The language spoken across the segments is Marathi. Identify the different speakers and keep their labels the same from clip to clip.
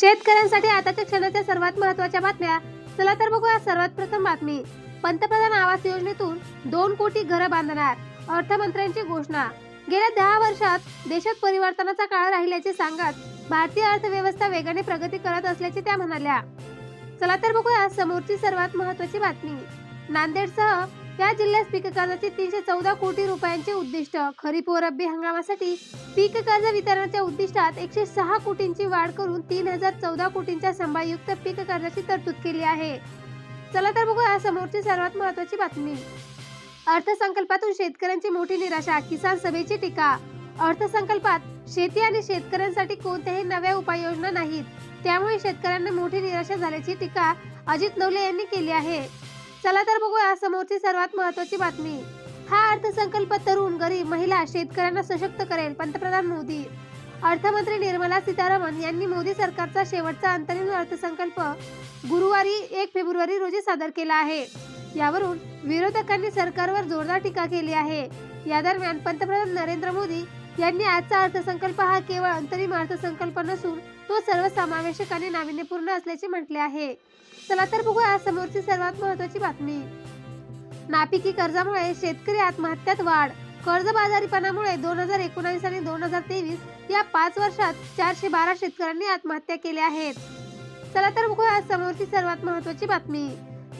Speaker 1: शेतकऱ्यांसाठी आताच्या क्षणाच्या सर्वात महत्त्वाच्या बातम्या. चला तर बघूया सर्वात प्रथम बातमी. पंतप्रधान आवास योजनेतून दोन कोटी घरं बांधणार अर्थमंत्र्यांची घोषणा. गेल्या दहा वर्षात देशात परिवर्तनाचा काळ राहिल्याचे सांगत भारतीय अर्थव्यवस्था वेगाने प्रगती करत असल्याचे त्या म्हणाल्या. चला तर बघूया समोरची सर्वात महत्त्वाची बातमी. नांदेडसह या जिल्ह्यात पीक कर्जाचे तीनशे चौदा कोटी रुपयांचे उद्दिष्ट. खरीप व रब्बी हंगामासाठी पीक कर्ज वितरणाच्या उद्दिष्टात एकशे सहा कोटींची वाढ करून तीन हजार चौदा कोटींच्या संभायुक्त पीक कर्जाची तरतूद केली आहे. चला तर बघूया समोरची सर्वात महत्वाची बातमी. अर्थसंकल्पातून शेतकऱ्यांची मोठी निराशा किसान सभेची टीका. अर्थसंकल्पात शेती आणि शेतकऱ्यांसाठी कोणत्याही नव्या उपाययोजना नाहीत. त्यामुळे शेतकऱ्यांना मोठी निराशा झाल्याची टीका अजित नवले यांनी केली आहे. चला तर बघूया समोरची सर्वात महत्वाची बातमी. हा अर्थसंकल्प तरुण गरीब महिला शेतकऱ्यांना सशक्त करेल पंतप्रधान मोदी. अर्थमंत्री निर्मला सीतारामन यांनी मोदी सरकारचा शेवटचा अंतरिम अर्थसंकल्प गुरुवारी एक फेब्रुवारी रोजी सादर केला आहे. यावरून विरोधकांनी सरकारवर जोरदार टीका केली आहे. या दरम्यान पंतप्रधान नरेंद्र मोदी यांनी आजचा अर्थसंकल्प हा केवळ अंतरिम अर्थसंकल्प नसून तो सर्वसमावेशक आणि नाविन्यपूर्ण असल्याचे म्हटले आहे. चला तर आज समोरची सर्वात महत्वाची बातमी. नापिकी कर्जामुळे शेतकरी आत्महत्यात वाढ. कर्जबाजारीपणामुळे दोन हजार एकोणावीस आणि दोन हजार तेवीस या पाच वर्षात चारशे बारा शेतकऱ्यांनी आत्महत्या केल्या आहेत. चला तर बघूया समोरची सर्वात महत्वाची बातमी.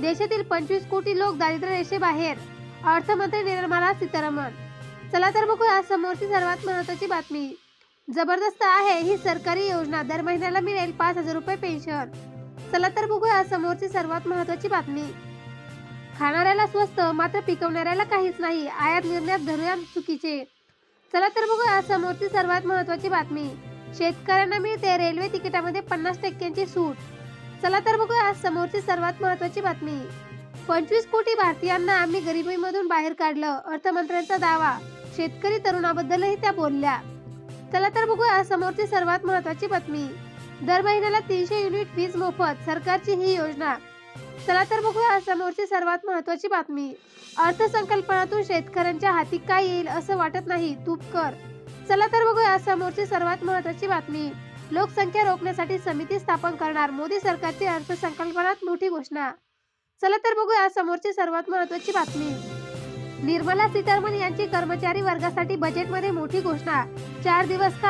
Speaker 1: देशातील पंचवीस कोटी लोक दारिद्र्य रेषेबाहेर. अर्थमंत्री निर्मला सीतारामन. चला तर बघूया समोरची सर्वात महत्वाची बातमी. जबरदस्त आहे ही सरकारी योजना. दर महिन्याला मिळेल पाच हजार रुपये पेन्शन. चला तर बघूया समोरची सर्वात महत्वाची बातमी. खाणाऱ्याला स्वस्त मात्र पिकवणाऱ्याला काहीच नाही. आयात निर्णयात धरूया चुकीचे. चला तर बघूया समोरची सर्वात महत्वाची बातमी. शेतकऱ्यांना मिळते रेल्वे तिकिटामध्ये पन्नास टक्क्यांची सूट. चला तर बघूया समोरची सर्वात महत्वाची बातमी. पंचवीस कोटी भारतीयांना आम्ही गरिबीमधून बाहेर काढलं अर्थमंत्र्यांचा दावा. शेतकरी तरुणाबद्दलही त्या बोलल्या. चला तर बघूया समोरची सर्वात महत्वाची बातमी. दर महिन्याला तीनशे युनिट वीज मोफत सरकारची ही योजना. चला तर बघूया समोरची सर्वात महत्वाची बातमी. अर्थसंकल्पनातून शेतकऱ्यांच्या हाती काय येईल असं वाटत नाही तूप कर. चला तर बघूया समोरची सर्वात महत्वाची बातमी. लोकसंख्या रोखण्यासाठी समिती स्थापन करणार मोदी सरकारची अर्थसंकल्पनात मोठी घोषणा. चला तर बघूया समोरची सर्वात महत्वाची बातमी. निर्मला सीतारामन यांची कर्मचारी वर्गासाठी बजेटमध्ये मोठी घोषणा. चार दिवस का